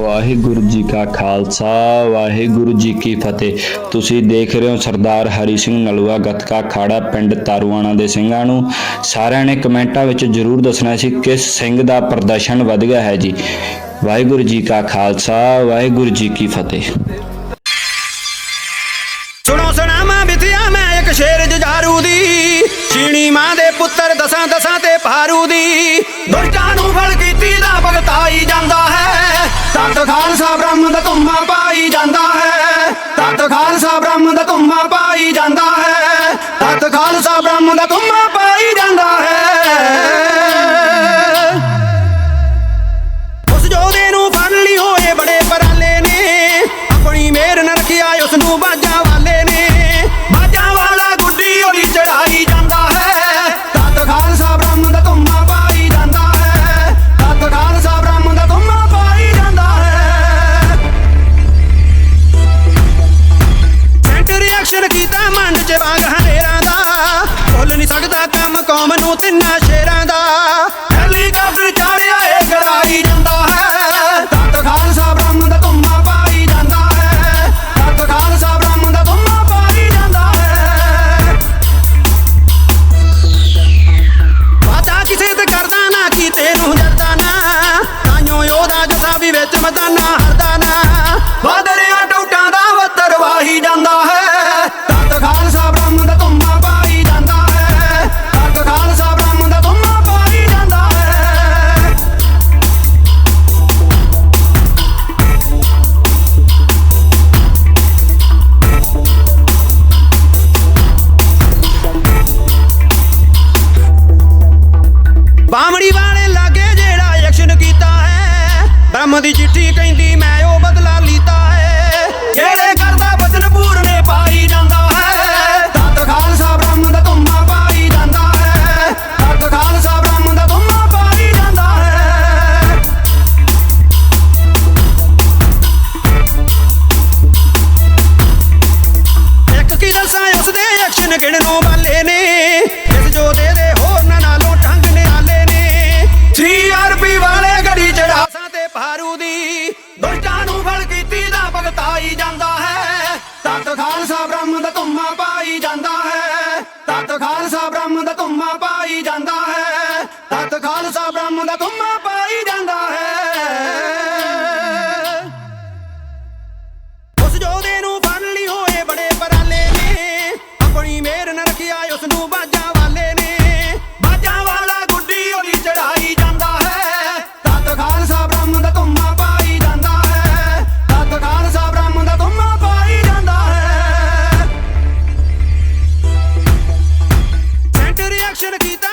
ਵਾਹਿਗੁਰੂ ਜੀ ਕਾ ਖਾਲਸਾ, ਵਾਹਿਗੁਰੂ ਜੀ ਕੀ ਫਤਿਹ। ਤੁਸੀਂ ਦੇਖ ਰਹੇ ਹੋ ਸਰਦਾਰ ਹਰੀ ਸਿੰਘ ਨਲੂਆ ਗੱਤਕਾ ਖਾੜਾ, ਪਿੰਡ ਤਾਰੂਆਣਾ ਦੇ ਸਿੰਘਾਂ ਨੂੰ। ਸਾਰਿਆਂ ਨੇ ਕਮੈਂਟਾਂ ਵਿੱਚ ਜਰੂਰ ਦੱਸਣਾ ਸੀ, ਕਿਸ ਸਿੰਘ ਦਾ ਪ੍ਰਦਰਸ਼ਨ ਵਧ ਗਿਆ ਹੈ ਜੀ। ਵਾਹਿਗੁਰੂ ਜੀ ਕਾ ਖਾਲਸਾ, ਵਾਹਿਗੁਰੂ ਜੀ ਕੀ ਫਤਿਹ। ਸੁਣੋ ਸੁਣਾਵਾਂ ਬਿਥਿਆ ਮੈਂ ਇੱਕ ਸ਼ੇਰ ਜਜਾਰੂ ਦੀ। ਚੀਣੀ ਮਾਂ ਦੇ ਪੁੱਤਰ ਦਸਾਂ ਦਸਾਂ ਤੇ ਭਾਰੂ ਦੀ। ਦੁਸ਼ਟਾਂ ਤਤ ਖਾਲਸਾ ਕੌਮ ਨੂੰ ਤਿੰਨਾਂ ਸ਼ੇਰਾਂ ਦਾ। ਹੈਲੀਕਾਪਟਰ ਚਾੜਿਆ ਏ ਗਰਾਈ ਜਾਂਦਾ ਹੈ। ਤਤ ਖਾਲਸਾ ਬ੍ਰਹਮ ਦਾ ਧੁੰਮਾ ਪਾਈ ਜਾਂਦਾ ਹੈ। ਤਤ ਖਾਲਸਾ ਬ੍ਰਹਮ ਦਾ ਧੁੰਮਾ ਪਾਈ ਜਾਂਦਾ ਹੈ। ਵਾਦਾ ਕਿਸੇ ਤੇ ਕਰਦਾ ਨਾ, ਕੀਤੇ ਨੂੰ ਜਰਦਾ ਨਾ। ਤਾਈਓ ਉਹਦਾ ਜਸਾ ਵੀ ਵਿੱਚ ਮਦਾਨਾ ਹਰਦਾ ਨਾ ਵਾਦਰਿਆਂ ਭਗਤੀ ਦਾ ਭਗਤਾਈ ਜਾਂਦਾ ਹੈ। ਤਤ ਖਾਲਸਾ ਬ੍ਰਹਮ ਦਾ ਧੁੰਮਾ ਪਾਈ ਜਾਂਦਾ ਹੈ। ਤਤ ਖਾਲਸਾ ਬ੍ਰਹਮ ਦਾ ਧੁੰਮਾ ਪਾਈ ਜਾਂਦਾ ਹੈ। ਤਤ ਖਾਲਸਾ ਬ੍ਰਹਮ ਦਾ Dhumma should have keep that.